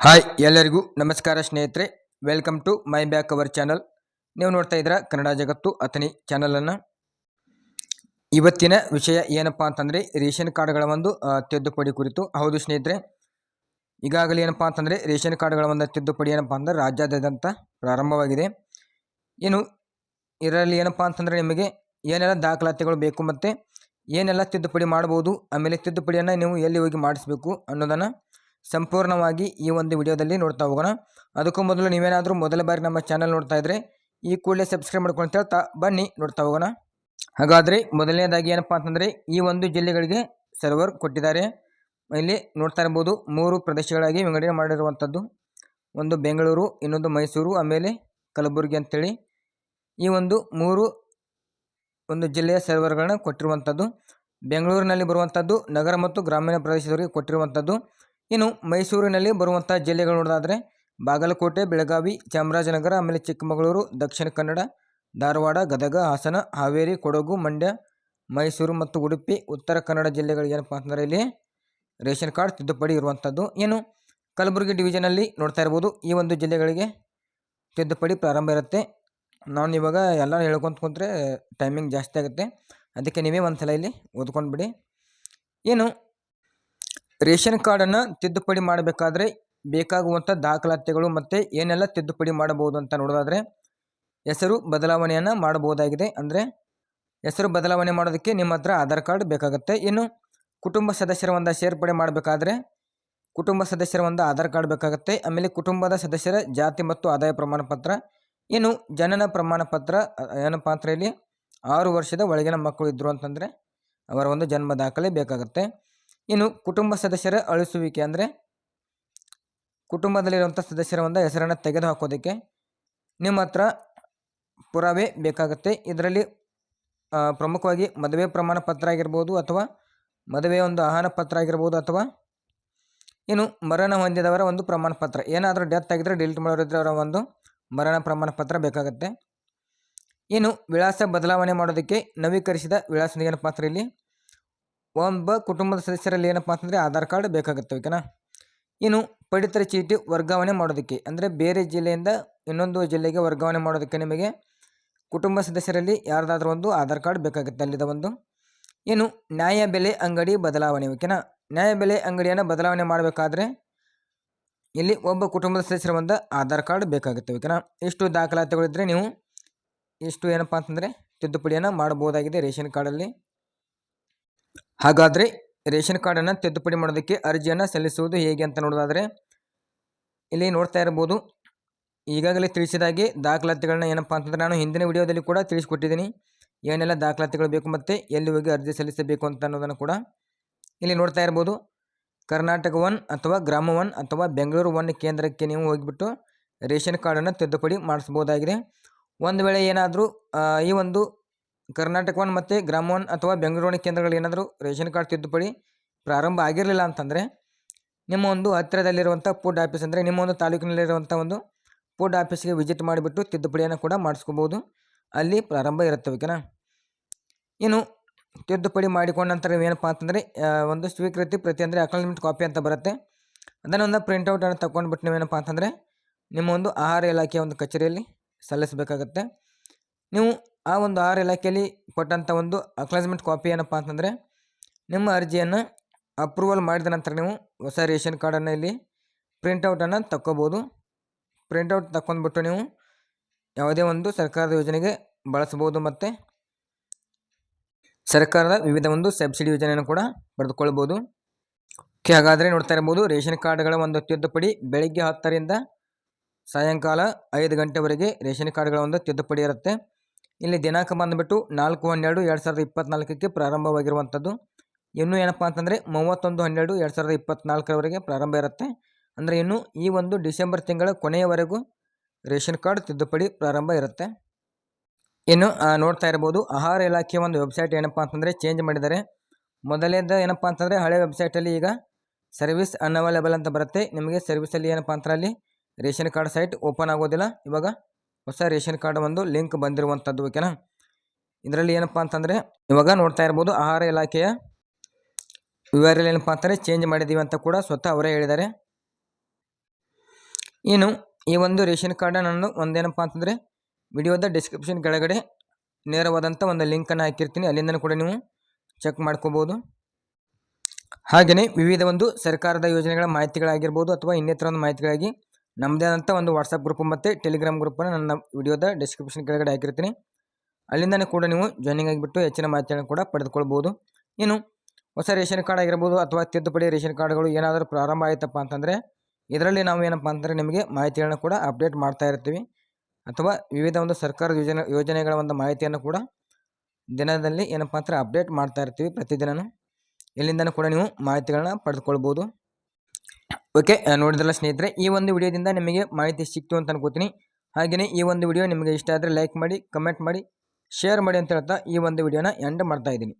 Hi, ಎಲ್ಲರಿಗೂ ನಮಸ್ಕಾರ ಸ್ನೇಹಿತರೆ. Welcome to my back our channel ನೀವು ನೋಡ್ತಾ ಇದ್ದೀರಾ ಕನ್ನಡ ಜಗತ್ತು ಅಥನಿ ಚಾನಲನ್ನು ಇವತ್ತಿನ ವಿಷಯ ಏನಪ್ಪ ಅಂತಂದರೆ ರೇಷನ್ ಕಾರ್ಡ್ಗಳ ಒಂದು ತಿದ್ದುಪಡಿ ಕುರಿತು. ಹೌದು ಸ್ನೇಹಿತರೆ. ಈಗಾಗಲೇ ಏನಪ್ಪ ಅಂತಂದರೆ ರೇಷನ್ ಕಾರ್ಡ್ಗಳ ಒಂದು ತಿದ್ದುಪಡಿ ಏನಪ್ಪ ಅಂದರೆ ರಾಜ್ಯಾದ್ಯಂತ ಪ್ರಾರಂಭವಾಗಿದೆ. ಏನು ಇದರಲ್ಲಿ ಏನಪ್ಪ ಅಂತಂದರೆ ನಿಮಗೆ ಏನೆಲ್ಲ ದಾಖಲಾತಿಗಳು ಬೇಕು ಮತ್ತು ಏನೆಲ್ಲ ತಿದ್ದುಪಡಿ ಮಾಡ್ಬೋದು, ಆಮೇಲೆ ತಿದ್ದುಪಡಿಯನ್ನು ನೀವು ಎಲ್ಲಿ ಹೋಗಿ ಮಾಡಿಸ್ಬೇಕು ಅನ್ನೋದನ್ನು ಸಂಪೂರ್ಣವಾಗಿ ಈ ಒಂದು ವಿಡಿಯೋದಲ್ಲಿ ನೋಡ್ತಾ ಹೋಗೋಣ. ಅದಕ್ಕೂ ಮೊದಲು ನೀವೇನಾದರೂ ಮೊದಲ ಬಾರಿ ನಮ್ಮ ಚಾನಲ್ ನೋಡ್ತಾ ಇದ್ದರೆ ಈ ಕೂಡಲೇ ಸಬ್ಸ್ಕ್ರೈಬ್ ಮಾಡ್ಕೊಂಡು ಹೇಳ್ತಾ ಬನ್ನಿ, ನೋಡ್ತಾ ಹೋಗೋಣ. ಹಾಗಾದರೆ ಮೊದಲನೇದಾಗಿ ಏನಪ್ಪ ಅಂತಂದರೆ ಈ ಒಂದು ಜಿಲ್ಲೆಗಳಿಗೆ ಸರ್ವರ್ ಕೊಟ್ಟಿದ್ದಾರೆ. ಇಲ್ಲಿ ನೋಡ್ತಾ ಇರ್ಬೋದು ಮೂರು ಪ್ರದೇಶಗಳಾಗಿ ವಿಂಗಡಣೆ ಮಾಡಿರುವಂಥದ್ದು. ಒಂದು ಬೆಂಗಳೂರು, ಇನ್ನೊಂದು ಮೈಸೂರು, ಆಮೇಲೆ ಕಲಬುರಗಿ ಅಂಥೇಳಿ ಈ ಒಂದು ಮೂರು ಒಂದು ಜಿಲ್ಲೆಯ ಸರ್ವರ್ಗಳನ್ನ ಕೊಟ್ಟಿರುವಂಥದ್ದು. ಬೆಂಗಳೂರಿನಲ್ಲಿ ಬರುವಂಥದ್ದು ನಗರ ಮತ್ತು ಗ್ರಾಮೀಣ ಪ್ರದೇಶದವರಿಗೆ ಕೊಟ್ಟಿರುವಂಥದ್ದು. ಇನ್ನು ಮೈಸೂರಿನಲ್ಲಿ ಬರುವಂಥ ಜಿಲ್ಲೆಗಳು ನೋಡೋದಾದರೆ ಬಾಗಲಕೋಟೆ, ಬೆಳಗಾವಿ, ಚಾಮರಾಜನಗರ, ಆಮೇಲೆ ಚಿಕ್ಕಮಗಳೂರು, ದಕ್ಷಿಣ ಕನ್ನಡ, ಧಾರವಾಡ, ಗದಗ, ಹಾಸನ, ಹಾವೇರಿ, ಕೊಡಗು, ಮಂಡ್ಯ, ಮೈಸೂರು ಮತ್ತು ಉಡುಪಿ, ಉತ್ತರ ಕನ್ನಡ ಜಿಲ್ಲೆಗಳಿಗೆ ಏನಪ್ಪ ಅಂತಂದರೆ ಇಲ್ಲಿ ರೇಷನ್ ಕಾರ್ಡ್ ತಿದ್ದುಪಡಿ ಇರುವಂಥದ್ದು. ಏನು ಕಲಬುರಗಿ ಡಿವಿಷನಲ್ಲಿ ನೋಡ್ತಾ ಇರ್ಬೋದು, ಈ ಒಂದು ಜಿಲ್ಲೆಗಳಿಗೆ ತಿದ್ದುಪಡಿ ಪ್ರಾರಂಭ ಇರುತ್ತೆ. ನಾನು ಇವಾಗ ಎಲ್ಲ ಹೇಳ್ಕೊಂತ ಕುಂತ್ರೆ ಟೈಮಿಂಗ್ ಜಾಸ್ತಿ ಆಗುತ್ತೆ. ಅದಕ್ಕೆ ನೀವೇ ಒಂದು ಸಲ ಇಲ್ಲಿ ಓದ್ಕೊಂಡು ಬಿಡಿ ಏನು ರೇಷನ್ ಕಾರ್ಡನ್ನು ತಿದ್ದುಪಡಿ ಮಾಡಬೇಕಾದ್ರೆ ಬೇಕಾಗುವಂಥ ದಾಖಲಾತಿಗಳು ಮತ್ತು ಏನೆಲ್ಲ ತಿದ್ದುಪಡಿ ಮಾಡಬಹುದು ಅಂತ ನೋಡೋದಾದರೆ ಹೆಸರು ಬದಲಾವಣೆಯನ್ನು ಮಾಡಬಹುದಾಗಿದೆ. ಅಂದರೆ ಹೆಸರು ಬದಲಾವಣೆ ಮಾಡೋದಕ್ಕೆ ನಿಮ್ಮ ಹತ್ರ ಆಧಾರ್ ಕಾರ್ಡ್ ಬೇಕಾಗುತ್ತೆ. ಇನ್ನು ಕುಟುಂಬ ಸದಸ್ಯರ ಒಂದು ಸೇರ್ಪಡೆ ಮಾಡಬೇಕಾದ್ರೆ ಕುಟುಂಬ ಸದಸ್ಯರ ಒಂದು ಆಧಾರ್ ಕಾರ್ಡ್ ಬೇಕಾಗುತ್ತೆ. ಆಮೇಲೆ ಕುಟುಂಬದ ಸದಸ್ಯರ ಜಾತಿ ಮತ್ತು ಆದಾಯ ಪ್ರಮಾಣ ಪತ್ರ. ಇನ್ನು ಜನನ ಪ್ರಮಾಣ ಪತ್ರ ಏನಪ್ಪ ಅಂತ ಆರು ವರ್ಷದ ಒಳಗಿನ ಮಕ್ಕಳು ಇದ್ದರು ಅಂತಂದರೆ ಅವರ ಒಂದು ಜನ್ಮ ದಾಖಲೆ ಬೇಕಾಗುತ್ತೆ. ಇನ್ನು ಕುಟುಂಬ ಸದಸ್ಯರ ಅಳಿಸುವಿಕೆ ಅಂದರೆ ಕುಟುಂಬದಲ್ಲಿರುವಂಥ ಸದಸ್ಯರ ಒಂದು ಹೆಸರನ್ನು ತೆಗೆದು ಹಾಕೋದಕ್ಕೆ ನಿಮ್ಮ ಹತ್ರ ಪುರಾವೆ ಬೇಕಾಗುತ್ತೆ. ಇದರಲ್ಲಿ ಪ್ರಮುಖವಾಗಿ ಮದುವೆ ಪ್ರಮಾಣ ಪತ್ರ ಆಗಿರ್ಬೋದು ಅಥವಾ ಮದುವೆಯ ಒಂದು ಆಹ್ವಾನ ಪತ್ರ ಆಗಿರ್ಬೋದು ಅಥವಾ ಇನ್ನು ಮರಣ ಹೊಂದಿದವರ ಒಂದು ಪ್ರಮಾಣ ಪತ್ರ. ಏನಾದರೂ ಡೆತ್ ಆಗಿದ್ರೆ ಡಿಲೀಟ್ ಮಾಡೋರಿದ್ರೆ ಅವರ ಒಂದು ಮರಣ ಪ್ರಮಾಣ ಪತ್ರ ಬೇಕಾಗುತ್ತೆ. ಇನ್ನು ವಿಳಾಸ ಬದಲಾವಣೆ ಮಾಡೋದಕ್ಕೆ ನವೀಕರಿಸಿದ ವಿಳಾಸ ಏನಪ್ಪ ಪಾತ್ರ ಇಲ್ಲಿ ಒಬ್ಬ ಕುಟುಂಬದ ಸದಸ್ಯರಲ್ಲಿ ಏನಪ್ಪ ಅಂತಂದರೆ ಆಧಾರ್ ಕಾರ್ಡ್ ಬೇಕಾಗುತ್ತೆ ಓಕೆನಾ ಇನ್ನು ಪಡಿತರ ಚೀಟಿ ವರ್ಗಾವಣೆ ಮಾಡೋದಕ್ಕೆ, ಅಂದರೆ ಬೇರೆ ಜಿಲ್ಲೆಯಿಂದ ಇನ್ನೊಂದು ಜಿಲ್ಲೆಗೆ ವರ್ಗಾವಣೆ ಮಾಡೋದಕ್ಕೆ ನಿಮಗೆ ಕುಟುಂಬ ಸದಸ್ಯರಲ್ಲಿ ಯಾರ್ದಾದ್ರೂ ಒಂದು ಆಧಾರ್ ಕಾರ್ಡ್ ಬೇಕಾಗುತ್ತೆ ಅಲ್ಲಿದ ಒಂದು. ಇನ್ನು ನ್ಯಾಯ ಬೆಲೆ ಅಂಗಡಿ ಬದಲಾವಣೆ ಓಕೆನಾ ನ್ಯಾಯ ಬೆಲೆ ಅಂಗಡಿಯನ್ನು ಬದಲಾವಣೆ ಮಾಡಬೇಕಾದ್ರೆ ಇಲ್ಲಿ ಒಬ್ಬ ಕುಟುಂಬದ ಸದಸ್ಯರ ಒಂದು ಆಧಾರ್ ಕಾರ್ಡ್ ಬೇಕಾಗುತ್ತೆ ಓಕೆನಾ ಇಷ್ಟು ದಾಖಲಾತಿಗಳಿದ್ದರೆ ನೀವು ಇಷ್ಟು ಏನಪ್ಪ ಅಂತಂದರೆ ತಿದ್ದುಪಡಿಯನ್ನು ಮಾಡಬಹುದಾಗಿದೆ ರೇಷನ್ ಕಾರ್ಡಲ್ಲಿ. ಹಾಗಾದರೆ ರೇಷನ್ ಕಾರ್ಡನ್ನು ತಿದ್ದುಪಡಿ ಮಾಡೋದಕ್ಕೆ ಅರ್ಜಿಯನ್ನು ಸಲ್ಲಿಸುವುದು ಹೇಗೆ ಅಂತ ನೋಡೋದಾದರೆ, ಇಲ್ಲಿ ನೋಡ್ತಾ ಇರ್ಬೋದು. ಈಗಾಗಲೇ ತಿಳಿಸಿದಾಗೆ ದಾಖಲಾತಿಗಳನ್ನ ಏನಪ್ಪ ಅಂತಂದರೆ ನಾನು ಹಿಂದಿನ ವಿಡಿಯೋದಲ್ಲಿ ಕೂಡ ತಿಳಿಸ್ಕೊಟ್ಟಿದ್ದೀನಿ. ಏನೆಲ್ಲ ದಾಖಲಾತಿಗಳು ಬೇಕು ಮತ್ತು ಎಲ್ಲಿ ಹೋಗಿ ಅರ್ಜಿ ಸಲ್ಲಿಸಬೇಕು ಅಂತ ಅನ್ನೋದನ್ನು ಕೂಡ ಇಲ್ಲಿ ನೋಡ್ತಾ ಇರ್ಬೋದು. ಕರ್ನಾಟಕ ಒನ್ ಅಥವಾ ಗ್ರಾಮ ಒನ್ ಅಥವಾ ಬೆಂಗಳೂರು ಒನ್ ಕೇಂದ್ರಕ್ಕೆ ನೀವು ಹೋಗಿಬಿಟ್ಟು ರೇಷನ್ ಕಾರ್ಡನ್ನು ತಿದ್ದುಪಡಿ ಮಾಡಿಸ್ಬೋದಾಗಿದೆ. ಒಂದು ವೇಳೆ ಏನಾದರೂ ಈ ಒಂದು ಕರ್ನಾಟಕ ಒನ್ ಮತ್ತು ಗ್ರಾಮ ಅಥವಾ ಬೆಂಗಳೂರು ಕೇಂದ್ರಗಳು ಏನಾದರೂ ರೇಷನ್ ಕಾರ್ಡ್ ತಿದ್ದುಪಡಿ ಪ್ರಾರಂಭ ಆಗಿರಲಿಲ್ಲ ಅಂತಂದರೆ ನಿಮ್ಮ ಒಂದು ಹತ್ತಿರದಲ್ಲಿರುವಂಥ ಪೋಡ್ ಆಫೀಸ್ ಅಂದರೆ ನಿಮ್ಮ ಒಂದು ತಾಲೂಕಿನಲ್ಲಿರುವಂಥ ಒಂದು ಪೋಡ್ ಆಫೀಸ್ಗೆ ವಿಸಿಟ್ ಮಾಡಿಬಿಟ್ಟು ತಿದ್ದುಪಡಿಯನ್ನು ಕೂಡ ಮಾಡಿಸ್ಕೋಬೋದು. ಅಲ್ಲಿ ಪ್ರಾರಂಭ ಇರುತ್ತೆ ಓಕೆನಾ? ಇನ್ನು ತಿದ್ದುಪಡಿ ಮಾಡಿಕೊಂಡ ನಂತರ ಏನಪ್ಪ ಅಂತಂದರೆ ಒಂದು ಸ್ವೀಕೃತಿ ಪ್ರತಿ ಅಂದರೆ ಅಕ್ನಾಲಜ್ಮೆಂಟ್ ಕಾಪಿ ಅಂತ ಬರುತ್ತೆ. ಅದನ್ನು ಒಂದು ಪ್ರಿಂಟೌಟನ್ನು ತಗೊಂಡ್ಬಿಟ್ಟು ನೀವೇನಪ್ಪ ಅಂತಂದರೆ, ನಿಮ್ಮ ಒಂದು ಆಹಾರ ಇಲಾಖೆಯ ಒಂದು ಕಚೇರಿಯಲ್ಲಿ ಸಲ್ಲಿಸಬೇಕಾಗತ್ತೆ. ನೀವು ಆ ಒಂದು ಆರು ಇಲಾಖೆಯಲ್ಲಿ ಕೊಟ್ಟಂಥ ಒಂದು ಅಕ್ಲೈಸ್ಮೆಂಟ್ ಕಾಪಿ ಏನಪ್ಪ ಅಂತಂದರೆ, ನಿಮ್ಮ ಅರ್ಜಿಯನ್ನು ಅಪ್ರೂವಲ್ ಮಾಡಿದ ನಂತರ ನೀವು ಹೊಸ ರೇಷನ್ ಕಾರ್ಡನ್ನು ಇಲ್ಲಿ ಪ್ರಿಂಟೌಟನ್ನು ತಕ್ಕೋಬೋದು. ಪ್ರಿಂಟೌಟ್ ತಗೊಂಡ್ಬಿಟ್ಟು ನೀವು ಯಾವುದೇ ಒಂದು ಸರ್ಕಾರದ ಯೋಜನೆಗೆ ಬಳಸ್ಬೋದು ಮತ್ತು ಸರ್ಕಾರದ ವಿವಿಧ ಒಂದು ಸಬ್ಸಿಡಿ ಯೋಜನೆಯನ್ನು ಕೂಡ ಪಡೆದುಕೊಳ್ಬೋದು. ಓಕೆ ಹಾಗಾದರೆ ನೋಡ್ತಾ ಇರ್ಬೋದು ರೇಷನ್ ಕಾರ್ಡ್ಗಳ ಒಂದು ತಿದ್ದುಪಡಿ ಬೆಳಗ್ಗೆ ಹತ್ತರಿಂದ ಸಾಯಂಕಾಲ ಐದು ಗಂಟೆವರೆಗೆ ರೇಷನ್ ಕಾರ್ಡ್ಗಳ ಒಂದು ತಿದ್ದುಪಡಿ ಇರುತ್ತೆ. ಇಲ್ಲಿ ದಿನಾಂಕ ಬಂದುಬಿಟ್ಟು ನಾಲ್ಕು ಹನ್ನೆರಡು ಎರಡು ಸಾವಿರದ ಇಪ್ಪತ್ತ್ನಾಲ್ಕಕ್ಕೆ ಪ್ರಾರಂಭವಾಗಿರುವಂಥದ್ದು. ಇನ್ನು ಏನಪ್ಪ ಅಂತಂದರೆ ಮೂವತ್ತೊಂದು ಹನ್ನೆರಡು ಎರಡು ಸಾವಿರದ ಇಪ್ಪತ್ತ್ನಾಲ್ಕರವರೆಗೆ ಪ್ರಾರಂಭ ಇರುತ್ತೆ. ಅಂದರೆ ಇನ್ನು ಈ ಒಂದು ಡಿಸೆಂಬರ್ ತಿಂಗಳ ಕೊನೆಯವರೆಗೂ ರೇಷನ್ ಕಾರ್ಡ್ ತಿದ್ದುಪಡಿ ಪ್ರಾರಂಭ ಇರುತ್ತೆ. ಇನ್ನು ನೋಡ್ತಾ ಇರ್ಬೋದು, ಆಹಾರ ಇಲಾಖೆಯ ಒಂದು ವೆಬ್ಸೈಟ್ ಏನಪ್ಪ ಅಂತಂದರೆ ಚೇಂಜ್ ಮಾಡಿದ್ದಾರೆ. ಮೊದಲೇದ ಏನಪ್ಪ ಅಂತಂದರೆ ಹಳೆ ವೆಬ್ಸೈಟಲ್ಲಿ ಈಗ ಸರ್ವಿಸ್ ಅನ್ಅವೈಲೇಬಲ್ ಅಂತ ಬರುತ್ತೆ. ನಿಮಗೆ ಸರ್ವಿಸಲ್ಲಿ ಏನಪ್ಪ ಅಂತಂದ್ರೆ ಅಲ್ಲಿ ರೇಷನ್ ಕಾರ್ಡ್ ಸೈಟ್ ಓಪನ್ ಆಗೋದಿಲ್ಲ. ಇವಾಗ ಹೊಸ ರೇಷನ್ ಕಾರ್ಡ್ ಒಂದು ಲಿಂಕ್ ಬಂದಿರುವಂಥದ್ದು ಓಕೆನಾ ಇದರಲ್ಲಿ ಏನಪ್ಪ ಅಂತಂದರೆ, ಇವಾಗ ನೋಡ್ತಾ ಇರ್ಬೋದು, ಆಹಾರ ಇಲಾಖೆಯ ವಿವರ ಏನಪ್ಪಾ ಅಂತಂದರೆ ಚೇಂಜ್ ಮಾಡಿದ್ದೀವಿ ಅಂತ ಕೂಡ ಸ್ವತಃ ಅವರೇ ಹೇಳಿದ್ದಾರೆ. ಏನು ಈ ಒಂದು ರೇಷನ್ ಕಾರ್ಡ್ ನಾನು ಒಂದೇನಪ್ಪ ಅಂತಂದರೆ, ವಿಡಿಯೋದ ಡಿಸ್ಕ್ರಿಪ್ಷನ್ ಕೆಳಗಡೆ ನೇರವಾದಂಥ ಒಂದು ಲಿಂಕನ್ನು ಹಾಕಿರ್ತೀನಿ ಅಲ್ಲಿಂದ ಕೂಡ ನೀವು ಚೆಕ್ ಮಾಡ್ಕೋಬೋದು. ಹಾಗೆಯೇ ವಿವಿಧ ಒಂದು ಸರ್ಕಾರದ ಯೋಜನೆಗಳ ಮಾಹಿತಿಗಳಾಗಿರ್ಬೋದು ಅಥವಾ ಇನ್ನಿತರ ಒಂದು ಮಾಹಿತಿಗಾಗಿ ನಮ್ಮದೇ ಆದಂಥ ಒಂದು ವಾಟ್ಸಪ್ ಗ್ರೂಪ್ ಮತ್ತು ಟೆಲಿಗ್ರಾಮ್ ಗ್ರೂಪನ್ನು ನನ್ನ ವಿಡಿಯೋದ ಡಿಸ್ಕ್ರಿಪ್ಷನ್ ಕೆಳಗಡೆ ಹಾಕಿರ್ತೀನಿ. ಅಲ್ಲಿಂದನೇ ಕೂಡ ನೀವು ಜಾಯ್ನಿಂಗ್ ಆಗಿಬಿಟ್ಟು ಹೆಚ್ಚಿನ ಮಾಹಿತಿಯನ್ನು ಕೂಡ ಪಡೆದುಕೊಳ್ಬೋದು. ಇನ್ನು ಹೊಸ ರೇಷನ್ ಕಾರ್ಡ್ ಆಗಿರ್ಬೋದು ಅಥವಾ ತಿದ್ದುಪಡಿ ರೇಷನ್ ಕಾರ್ಡ್ಗಳು ಏನಾದರೂ ಪ್ರಾರಂಭ ಆಯಿತಪ್ಪ ಅಂತಂದರೆ, ಇದರಲ್ಲಿ ನಾವು ಏನಪ್ಪ ಅಂತಂದರೆ ನಿಮಗೆ ಮಾಹಿತಿಗಳನ್ನು ಕೂಡ ಅಪ್ಡೇಟ್ ಮಾಡ್ತಾ ಇರ್ತೀವಿ. ಅಥವಾ ವಿವಿಧ ಒಂದು ಸರ್ಕಾರದ ಯೋಜನೆ, ಯೋಜನೆಗಳ ಒಂದು ಮಾಹಿತಿಯನ್ನು ಕೂಡ ದಿನದಲ್ಲಿ ಏನಪ್ಪ ಅಂದ್ರೆ ಅಪ್ಡೇಟ್ ಮಾಡ್ತಾ ಇರ್ತೀವಿ ಪ್ರತಿದಿನವೂ ಇಲ್ಲಿಂದನೂ ಕೂಡ ನೀವು ಮಾಹಿತಿಗಳನ್ನ ಪಡೆದುಕೊಳ್ಬೋದು. ಓಕೆ ನೋಡಿದ್ರಲ್ಲ ಸ್ನೇಹಿತರೆ, ಈ ಒಂದು ವಿಡಿಯೋದಿಂದ ನಿಮಗೆ ಮಾಹಿತಿ ಸಿಕ್ತು ಅಂತ ಅನ್ಕೋತೀನಿ. ಹಾಗೆಯೇ ಈ ಒಂದು ವಿಡಿಯೋ ನಿಮಗೆ ಇಷ್ಟ ಆದರೆ ಲೈಕ್ ಮಾಡಿ ಕಮೆಂಟ್ ಮಾಡಿ ಶೇರ್ ಮಾಡಿ ಅಂತ ಹೇಳ್ತಾ ಈ ಒಂದು ವಿಡಿಯೋನ ಎಂಡ್ ಮಾಡ್ತಾ ಇದ್ದೀನಿ.